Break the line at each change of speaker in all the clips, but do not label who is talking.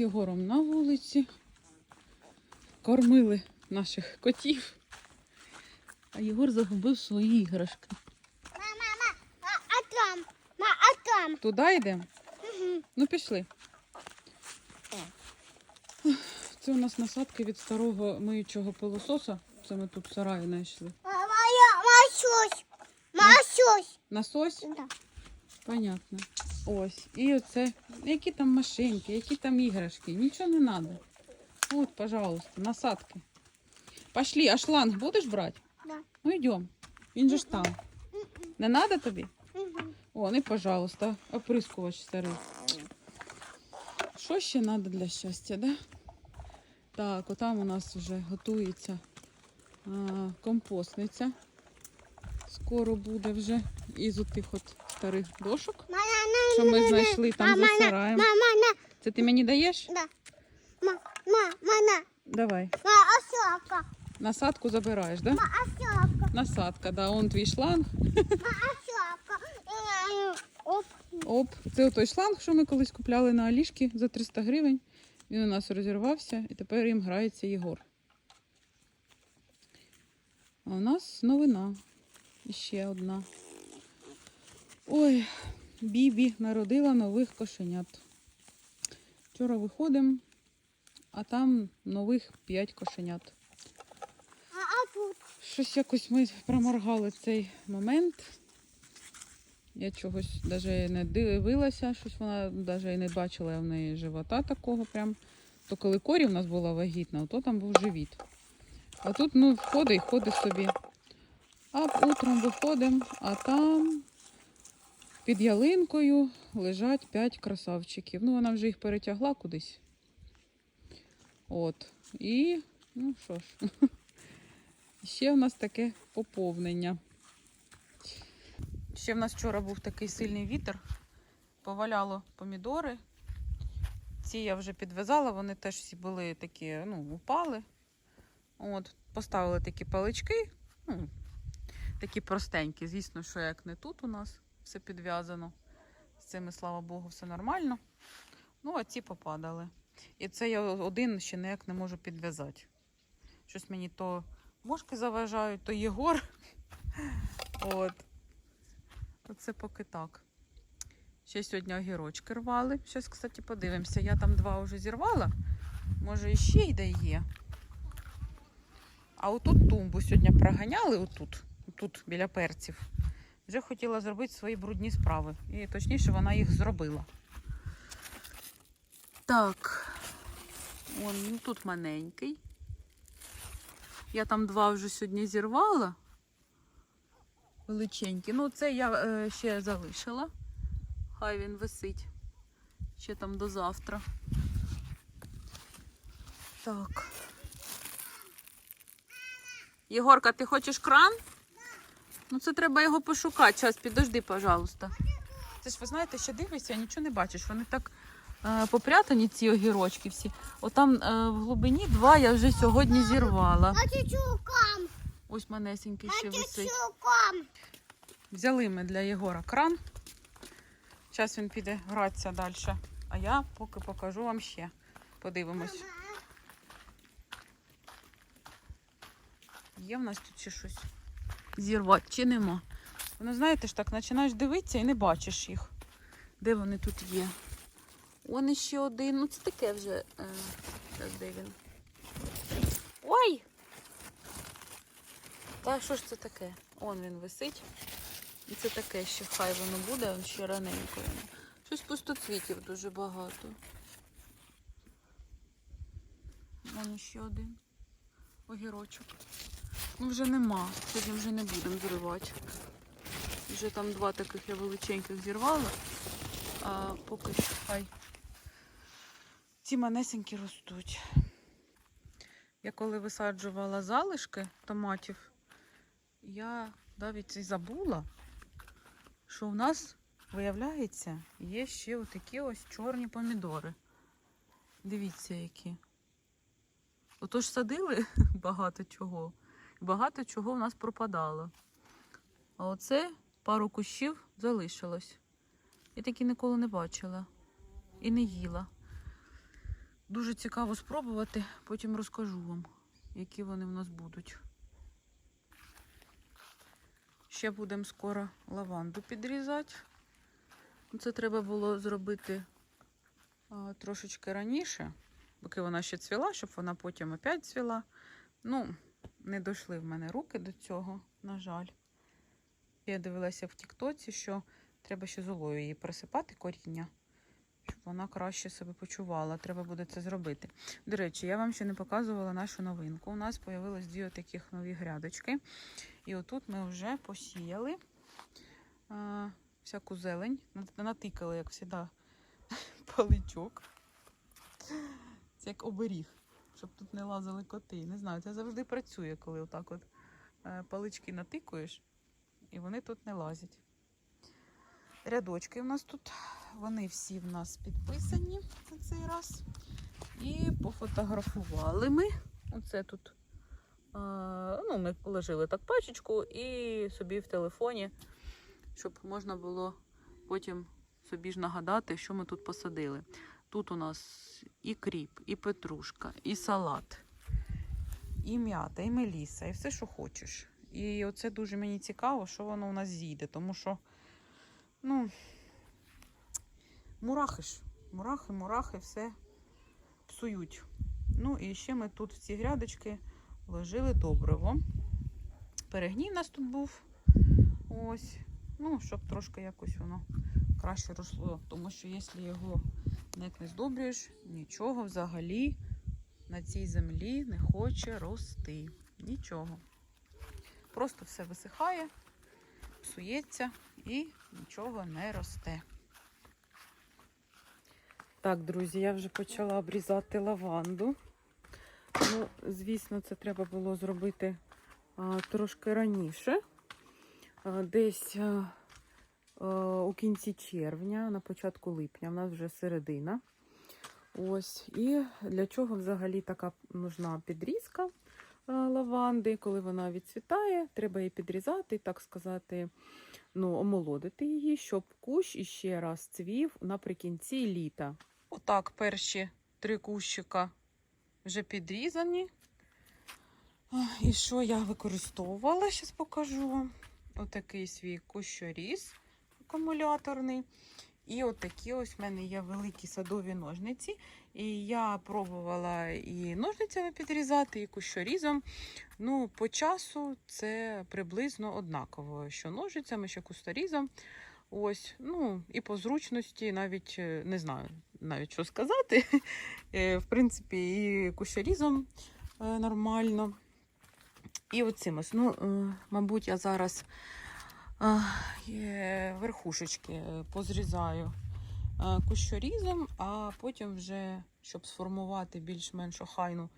з Єгором на вулиці. Кормили наших котів. А Єгор загубив свої іграшки.
Мама, а, а там? Ма, а там?
Туди йдемо?
Угу.
Ну, пішли. Це у нас насадки від старого миючого пилососа. Це ми тут в сараї знайшли.
Моя, масюсь. Масюсь.
Насос?
Да.
Понятно. Ось. І оце. Які там машинки, які там іграшки. Нічого не треба. От, пожалуйста, насадки. Пошли, а шланг будеш брати?
Да.
Ну йдемо. Він же ж там. Не треба тобі?
Угу.
О, не, пожалуйста, оприскувач старий. Що ще треба для щастя, да? Так, отам у нас вже готується а, компостниця. Скоро буде вже із отих от старих дошок,
Мама,
що ми знайшли там за сараєм. Це ти мені даєш?
да. Ма, ма, мана,
Давай.
ма,
Насадку забираєш, да?
ма,
Насадка, да, он твій шланг.
ма. Е, Оп.
Оп, це той шланг, що ми колись купляли на Алішки за 300 гривень. Він у нас розірвався і тепер їм грається Єгор. А у нас новина. Ще одна. Ой, Бібі народила нових кошенят. Вчора виходимо, а там нових 5 кошенят. Щось якось ми проморгали цей момент. Я чогось навіть не дивилася, щось вона навіть не бачила в неї живота такого прям. То коли корі в нас була вагітна, то там був живіт. А тут ну, входить і ходить собі. А утром виходимо, а там під ялинкою лежать 5 красавчиків. Ну, вона вже їх перетягла кудись. От. І, ну що ж. Ще в нас таке поповнення. Ще в нас вчора був такий сильний вітер. Поваляло помідори. Ці я вже підв'язала, вони теж всі були такі, ну, упали. От, поставили такі палички. Ну, такі простенькі. Звісно, що як не тут у нас все підв'язано. З цими, слава Богу, все нормально. Ну, а ці попадали. І це я один ще ніяк не можу підв'язати. Щось мені то мошки заважають, то Єгор. От. Оце поки так. Ще сьогодні огірочки рвали. Щось, кстати, подивимося. Я там два вже зірвала. Може, іще йде є. А отут тумбу сьогодні проганяли, отут, отут біля перців. Вже хотіла зробити свої брудні справи. І точніше, вона їх зробила. Так. Вон, ну тут маленький. Я там два вже сьогодні зірвала. Величенькі. Ну, це я е, ще залишила. Хай він висить. Ще там до завтра. Так. Єгорка, ти хочеш кран? Ну це треба його пошукати. Час, підожди, пожалуйста. Це ж ви знаєте, що дивишся, нічого не бачиш. Вони так е, попрятані, ці огірочки всі. Отам е, в глибині два я вже сьогодні зірвала.
А чучукам,
Ось манесенький
а
ще висить. Взяли ми для Єгора кран. Зараз він піде гратися далі. А я поки покажу вам ще. Подивимось. Є в нас тут ще щось зірвати чи нема. Воно, знаєте ж так, починаєш дивитися і не бачиш їх. Де вони тут є? Он ще один. Ну це таке вже. Е, зараз де він? Ой! Та що ж це таке? Он він висить. І це таке ще хай воно буде, он ще раненько. Щось пустоцвітів дуже багато. Вон ще один огірочок. Ну вже нема. Сьогодні вже не будемо зривати. Вже там два таких я величеньких зірвала. А поки що хай ці манесенькі ростуть. Я коли висаджувала залишки томатів, я навіть і забула, що в нас, виявляється, є ще отакі ось чорні помідори. Дивіться, які. Отож садили багато чого. Багато чого в нас пропадало. А оце пару кущів залишилось. Я такі ніколи не бачила. І не їла. Дуже цікаво спробувати, потім розкажу вам, які вони в нас будуть. Ще будемо скоро лаванду підрізати. Ну, Це треба було зробити а, трошечки раніше, поки вона ще цвіла, щоб вона потім опять цвіла. Ну, не дійшли в мене руки до цього, на жаль. Я дивилася в Тіктоці, що треба ще золою її присипати коріння, щоб вона краще себе почувала. Треба буде це зробити. До речі, я вам ще не показувала нашу новинку. У нас з'явилось дві таких нові грядочки. І отут ми вже посіяли а, всяку зелень. Натикали, як завжди, паличок. Це як оберіг, щоб тут не лазили коти. Не знаю, це завжди працює, коли отак от е, палички натикуєш, і вони тут не лазять. Рядочки в нас тут, вони всі в нас підписані на цей раз. І пофотографували ми. Оце тут. А, ну, ми положили так пачечку і собі в телефоні, щоб можна було потім собі ж нагадати, що ми тут посадили. Тут у нас і кріп, і петрушка, і салат, і м'ята, і меліса, і все, що хочеш. І оце дуже мені цікаво, що воно у нас зійде, тому що, ну, мурахи ж, мурахи, мурахи, все псують. Ну і ще ми тут в ці грядочки вложили добриво. Перегній у нас тут був. Ось. Ну, щоб трошки якось воно краще росло. Тому що якщо його ніяк не здобрюєш, нічого взагалі на цій землі не хоче рости. Нічого. Просто все висихає, псується і нічого не росте. Так, друзі, я вже почала обрізати лаванду. Ну, звісно, це треба було зробити а, трошки раніше. А, десь у кінці червня, на початку липня, у нас вже середина. Ось. І для чого взагалі така нужна підрізка лаванди, коли вона відцвітає, треба її підрізати, так сказати, ну, омолодити її, щоб кущ іще раз цвів наприкінці літа. Отак перші три кущика вже підрізані. І що я використовувала, зараз покажу вам. Отакий свій кущоріз акумуляторний. І отакі ось в мене є великі садові ножниці. І я пробувала і ножницями підрізати, і кущорізом. Ну, по часу це приблизно однаково, що ножицями, що кусторізом. Ось, ну і по зручності навіть е, не знаю навіть що сказати. Е, В принципі, і кущарізом е, нормально. І оцим ось. Ну, мабуть, я зараз е, е, верхушечки е, позрізаю е, кущорізом, а потім вже, щоб сформувати більш-менш охайну.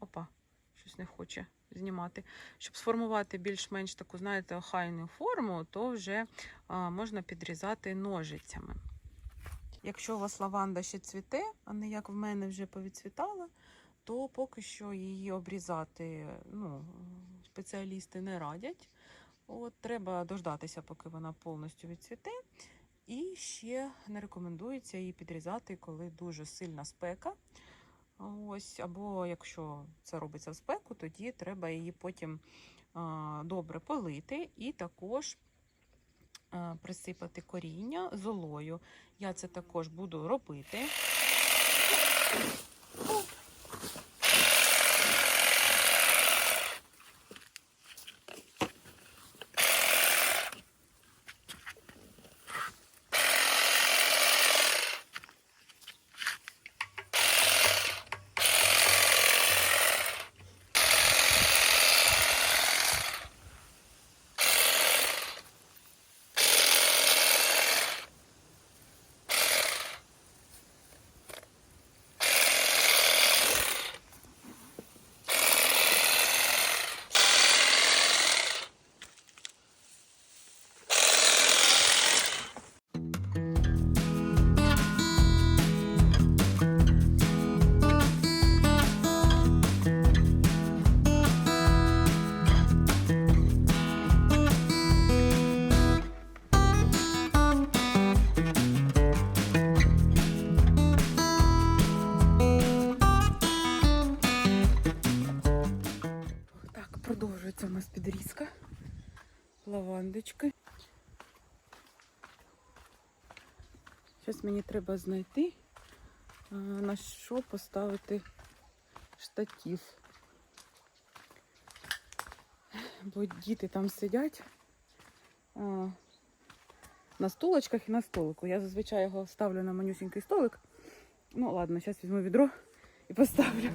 Опа, щось не хоче знімати. Щоб сформувати більш-менш таку, знаєте, охайну форму, то вже а, можна підрізати ножицями. Якщо у вас лаванда ще цвіте, а не як в мене вже повідцвітала, то поки що її обрізати ну, спеціалісти не радять. От, Треба дождатися, поки вона повністю відцвіте. І ще не рекомендується її підрізати, коли дуже сильна спека. Ось, або якщо це робиться в спеку, тоді треба її потім а, добре полити і також а, присипати коріння золою. Я це також буду робити. Лавандочки. Зараз мені треба знайти, на що поставити штатів. Бо діти там сидять на столочках і на столику. Я зазвичай його ставлю на манюсінький столик. Ну ладно, зараз візьму відро і поставлю.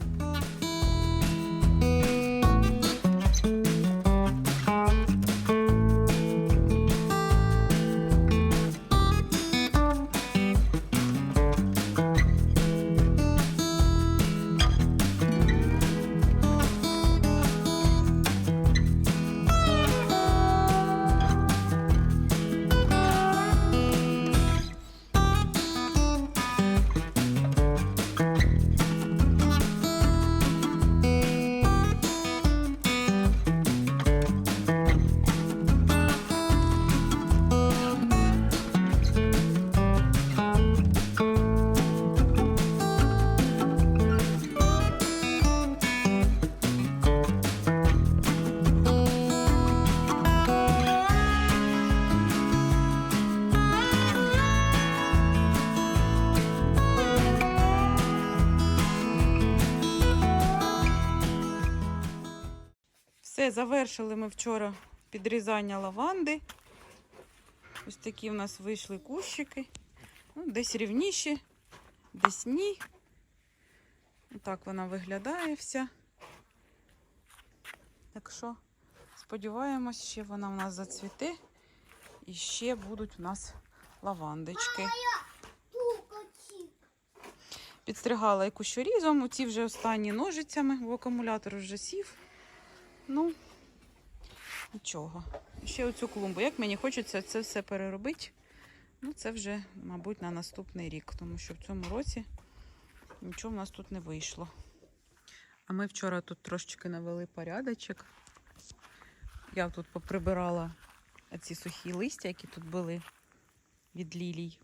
Все, завершили ми вчора підрізання лаванди. Ось такі в нас вийшли кущики. Ну, десь рівніші, десь ні. Так вона виглядає вся. Так що, сподіваємось, ще вона в нас зацвіте. І ще будуть у нас лавандочки. Підстригала і кущорізом. Оці вже останні ножицями, бо акумулятор вже сів. Ну, нічого. Ще оцю клумбу. Як мені хочеться це все переробити, ну це вже, мабуть, на наступний рік, тому що в цьому році нічого в нас тут не вийшло. А ми вчора тут трошечки навели порядочок. Я тут поприбирала ці сухі листя, які тут були від лілій.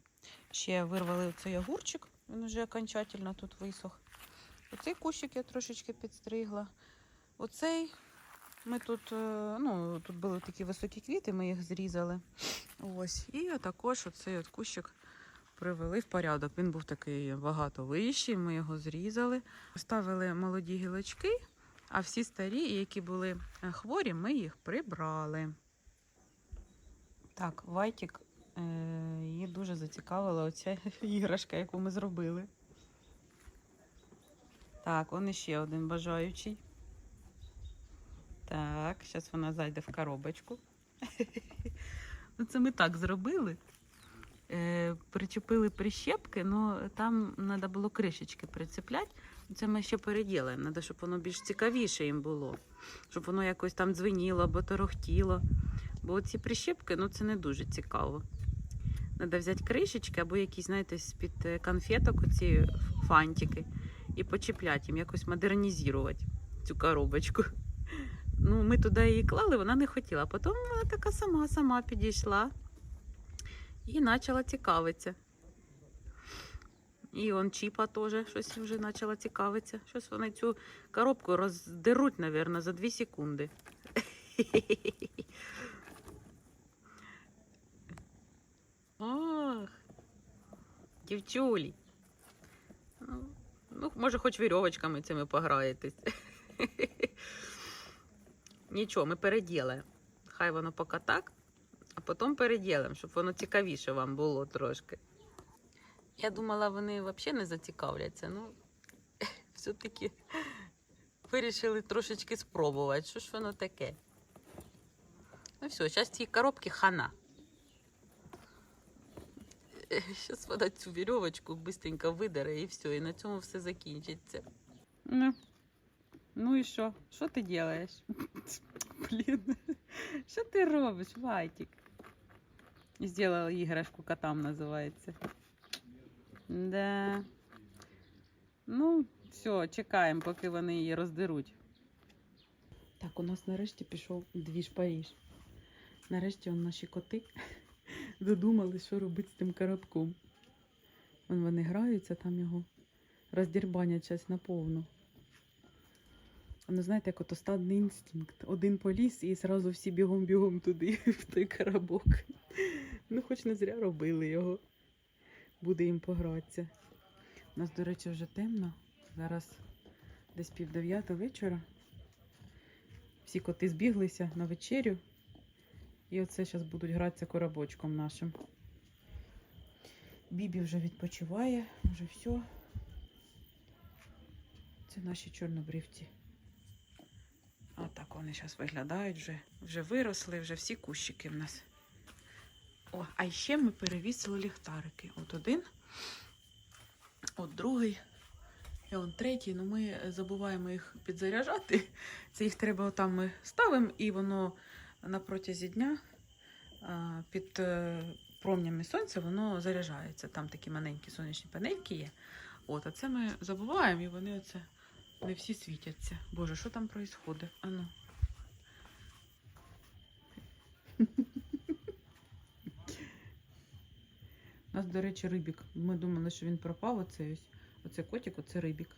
Ще вирвали оцей огурчик, він вже окончательно тут висох. Оцей кущик я трошечки підстригла. Оцей ми тут, е, ну, тут були такі високі квіти, ми їх зрізали. Ось. І також оцей от кущик привели в порядок. Він був такий багато вищий, ми його зрізали. Поставили молоді гілочки, а всі старі, які були е, хворі, ми їх прибрали. Так, Вайтік е, її дуже зацікавила оця іграшка, яку ми зробили. Так, он іще один бажаючий. Так, зараз вона зайде в коробочку. Ну, це ми так зробили. Е, причепили прищепки, але там треба було кришечки прицепляти. Це ми ще переділаємо. Треба, щоб воно більш цікавіше їм було. Щоб воно якось там дзвеніло або торохтіло. Бо ці прищепки ну, це не дуже цікаво. Треба взяти кришечки або якісь, знаєте, з-під е, конфеток оці фантики і почіпляти їм, якось модернізувати цю коробочку. Ну, ми туди її клали, вона не хотіла. Потім вона така сама сама підійшла і почала цікавитися. І он Чіпа теж щось вже почала цікавитися. Щось вони цю коробку роздеруть, мабуть, за 2 секунди. Ох, дівчулі. Ну, ну, може, хоч вірьовочками цими пограєтесь. Нічого, ми переділаємо. Хай воно поки так, а потім переділимо, щоб воно цікавіше вам було трошки. Я думала, вони взагалі не зацікавляться. Ну, все-таки вирішили трошечки спробувати. Що ж воно таке? Ну все, зараз ці коробки хана. Зараз вона цю вірьовочку швидко видере і все, і на цьому все закінчиться. Ну, ну і що? Що ти робиш? Блін, що ти робиш, Вайтік? Сделала іграшку котам називається. Да. Ну, все, чекаємо, поки вони її роздеруть. Так, у нас нарешті пішов двіж Паріж. Нарешті наші коти додумали, що робити з тим коробком. Вон вони граються, там його роздірбанять час наповну. Воно знаєте, як ото стадний інстинкт. Один поліз і зразу всі бігом-бігом туди, в той карабок. Ну, хоч не зря робили його. Буде їм погратися. У нас, до речі, вже темно. Зараз десь пів дев'ята вечора. Всі коти збіглися на вечерю. І оце зараз будуть гратися коробочком нашим. Бібі вже відпочиває, вже все. Це наші чорнобривці. А так вони зараз виглядають, вже, вже виросли, вже всі кущики в нас. О, а ще ми перевісили ліхтарики. От один, от другий, і он третій. Ну ми забуваємо їх підзаряджати. Це їх треба отам ми ставимо, і воно на протязі дня під е, промнями сонця воно заряджається. Там такі маленькі сонячні панельки є. От, а це ми забуваємо, і вони оце не всі світяться. Боже, що там відбувається? Ану. У нас, до речі, рибік. Ми думали, що він пропав. Оце ось. Оце котик, оце рибік.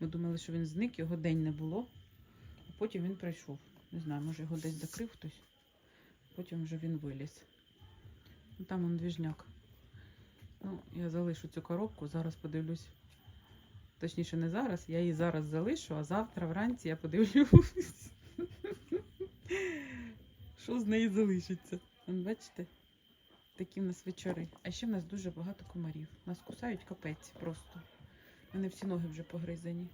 Ми думали, що він зник, його день не було. А потім він прийшов. Не знаю, може його десь закрив хтось. Потім вже він виліз. Ну, там он двіжняк. Ну, я залишу цю коробку, зараз подивлюсь. Точніше, не зараз, я її зараз залишу, а завтра вранці я подивлюсь. Що з неї залишиться? Бачите? Такі в нас вечори. А ще в нас дуже багато комарів. Нас кусають капець просто. У мене всі ноги вже погризані.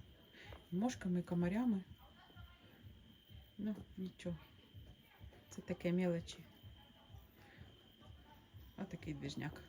Мошками, і комарями. Ну, нічого. Це таке мелочі. А такий двіжняк.